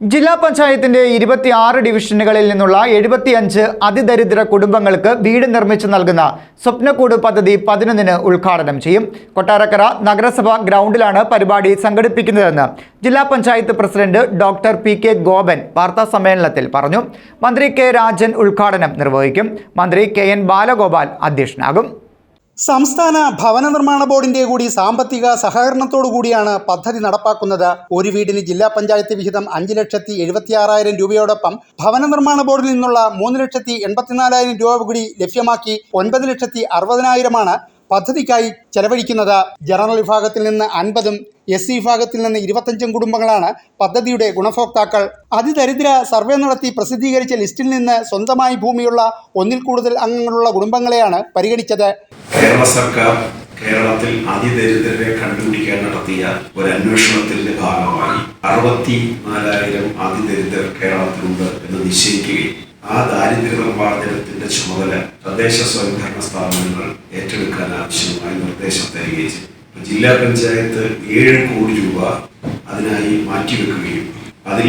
ജില്ലാ പഞ്ചായത്തിന്റെ ഇരുപത്തിയാറ് ഡിവിഷനുകളിൽ നിന്നുള്ള എഴുപത്തിയഞ്ച് അതിദരിദ്ര കുടുംബങ്ങൾക്ക് വീട് നിർമ്മിച്ചു നൽകുന്ന സ്വപ്നക്കൂട് പദ്ധതി പതിനൊന്നിന് ഉദ്ഘാടനം ചെയ്യും. കൊട്ടാരക്കര നഗരസഭ ഗ്രൗണ്ടിലാണ് പരിപാടി സംഘടിപ്പിക്കുന്നതെന്ന് ജില്ലാ panchayat president doctor P K Gopan വാർത്താ സമ്മേളനത്തിൽ പറഞ്ഞു. മന്ത്രി കെ രാജൻ ഉദ്ഘാടനം നിർവഹിക്കും. മന്ത്രി കെ എൻ ബാലഗോപാൽ അധ്യക്ഷനാകും. സംസ്ഥാന ഭവന നിർമ്മാണ ബോർഡിന്റെ കൂടി സാമ്പത്തിക സഹകരണത്തോടു കൂടിയാണ് പദ്ധതി നടപ്പാക്കുന്നത്. ഒരു വീടിന് ജില്ലാ പഞ്ചായത്ത് വിഹിതം അഞ്ച് ലക്ഷത്തി എഴുപത്തിയാറായിരം രൂപയോടൊപ്പം ഭവന നിർമ്മാണ ബോർഡിൽ നിന്നുള്ള മൂന്ന് ലക്ഷത്തി എൺപത്തിനാലായിരം രൂപ കൂടി ലഭ്യമാക്കി ഒൻപത് ലക്ഷത്തി അറുപതിനായിരമാണ് പദ്ധതിക്കായി ചെലവഴിക്കുന്നത് ജനറൽ വിഭാഗത്തിൽ നിന്ന് അൻപതും എസ് സി വിഭാഗത്തിൽ നിന്ന് ഇരുപത്തഞ്ചും കുടുംബങ്ങളാണ് പദ്ധതിയുടെ ഗുണഭോക്താക്കൾ. അതിദരിദ്ര സർവേ നടത്തി പ്രസിദ്ധീകരിച്ച ലിസ്റ്റിൽ നിന്ന് സ്വന്തമായി ഭൂമിയുള്ള ഒന്നിൽ കൂടുതൽ അംഗങ്ങളുള്ള കുടുംബങ്ങളെയാണ് പരിഗണിച്ചത്. കേരള സർക്കാർ കേരളത്തിൽ അതിദരിദ്രരെ കണ്ടുപിടിക്കാൻ നടത്തിയ ഒരു അന്വേഷണത്തിന്റെ ഭാഗമായി അറുപത്തി നാലായിരം അതിദരിദ്രർ കേരളത്തിലുണ്ട് എന്ന് നിശ്ചയിക്കുകയും ആ ദാരിദ്ര്യ നിർമ്മാർജനത്തിന്റെ ചുമതല തദ്ദേശ സ്വയംഭരണ സ്ഥാപനങ്ങൾ ഏറ്റെടുക്കാൻ ആവശ്യമായ നിർദ്ദേശം തരികയും ചെയ്തു. ജില്ലാ പഞ്ചായത്ത് ഏഴ് കോടി രൂപ അതിനായി മാറ്റിവെക്കുകയും അതിൽ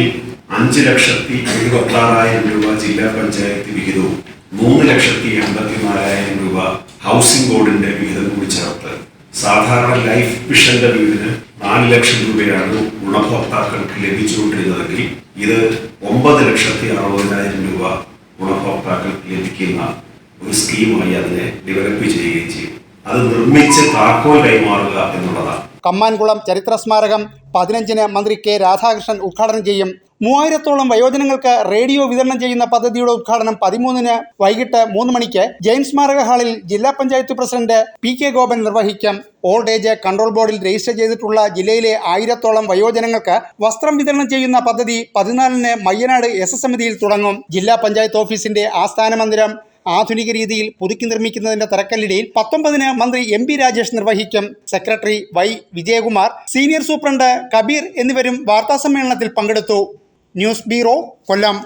അഞ്ച് ലക്ഷത്തി എഴുപത്തി ആറായിരം രൂപ ജില്ലാ പഞ്ചായത്ത് വിഹിതവും മൂന്ന് ലക്ഷത്തി എൺപത്തി നാലായിരം രൂപ ഹൗസിംഗ് ബോർഡിന്റെ വിഹിതം കൂടി ചേർത്ത് സാധാരണ ലൈഫ് മിഷന്റെ വീടിന് നാല് ലക്ഷം രൂപയാണ് ഗുണഭോക്താക്കൾക്ക് ലഭിച്ചുകൊണ്ടിരുന്നതെങ്കിൽ ഇത് ഒമ്പത് ലക്ഷത്തി അറുപതിനായിരം രൂപ ഗുണഭോക്താക്കൾക്ക് ലഭിക്കുന്ന ഒരു സ്കീമായി അതിനെ ഡെവലപ്പ് ചെയ്യുകയും ചെയ്യും. അത് നിർമ്മിച്ച് താക്കോൽ കൈമാറുക എന്നുള്ളതാണ്. കമ്മാൻകുളം ചരിത്ര സ്മാരകം പതിനഞ്ചിന് മന്ത്രി കെ രാധാകൃഷ്ണൻ ഉദ്ഘാടനം ചെയ്യും. മൂവായിരത്തോളം വയോജനങ്ങൾക്ക് റേഡിയോ വിതരണം ചെയ്യുന്ന പദ്ധതിയുടെ ഉദ്ഘാടനം പതിമൂന്നിന് വൈകിട്ട് മൂന്ന് മണിക്ക് ജെയിൻ സ്മാരക ഹാളിൽ ജില്ലാ panchayat president P K Gopan നിർവഹിക്കും. ഓൾഡ് ഏജ് കൺട്രോൾ ബോർഡിൽ രജിസ്റ്റർ ചെയ്തിട്ടുള്ള ജില്ലയിലെ ആയിരത്തോളം വയോജനങ്ങൾക്ക് വസ്ത്രം വിതരണം ചെയ്യുന്ന പദ്ധതി പതിനാലിന് മയ്യനാട് എസ് എസ് സമിതിയിൽ തുടങ്ങും. ജില്ലാ പഞ്ചായത്ത് ഓഫീസിന്റെ ആസ്ഥാന മന്ദിരം ആധുനിക രീതിയിൽ പുതുക്കി നിർമ്മിക്കുന്നതിന്റെ തറക്കല്ലിടയിൽ പത്തൊമ്പതിന് മന്ത്രി എം പി രാജേഷ് നിർവഹിക്കും. Secretary Y Vijayakumar senior superintendent Kabeer എന്നിവരും വാർത്താസമ്മേളനത്തിൽ പങ്കെടുത്തു. News bureau Kollam.